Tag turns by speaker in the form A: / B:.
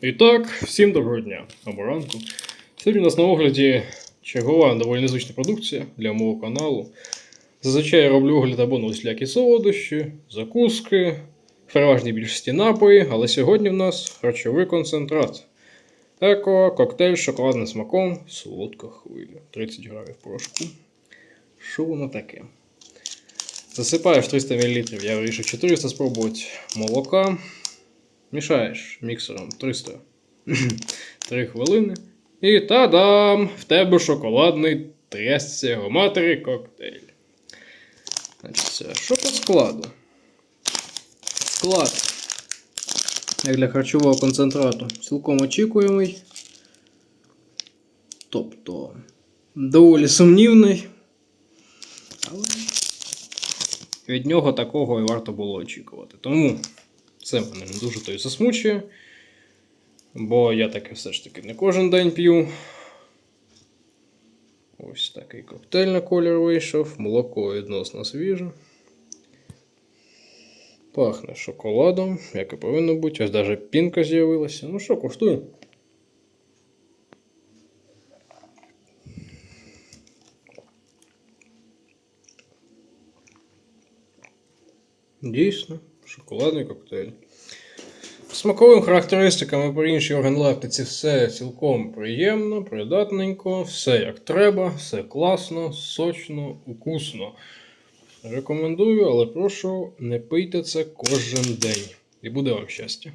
A: І так, всім доброго дня або ранку. Сьогодні у нас на огляді чергова доволі незвична продукція для мого каналу. Зазвичай я роблю огляд або усілякі солодощі, закуски, переважній більшості напої, але сьогодні в нас харчовий концентрат. Еко, коктейль з шоколадним смаком, солодка хвиля. 30 грамів порошку. Що воно таке? Засипаєш 300 мл, я вирішив 400 спробувати молока. Мішаєш міксером 300 3 хвилини. І та-дам! В тебе шоколадний трясця його матері коктейль. Значить, що по складу? Склад. Як для харчового концентрату. Цілком очікуємий. Тобто доволі сумнівний. Але від нього такого і варто було очікувати. Тому це мене не дуже то й засмучує. Бо я таке все ж таки не кожен день п'ю. Ось такий коктейль на колір вийшов. Молоко відносно свіже. Пахне шоколадом, як і повинно бути. Ось навіть пінка з'явилася. Ну що, коштує? Дійсно, шоколадний коктейль. Смаковим характеристикам і по іншій органлактиці все цілком приємно, придатненько, все як треба, все класно, сочно, укусно. Рекомендую, але прошу, не пийте це кожен день. І буде вам щастя.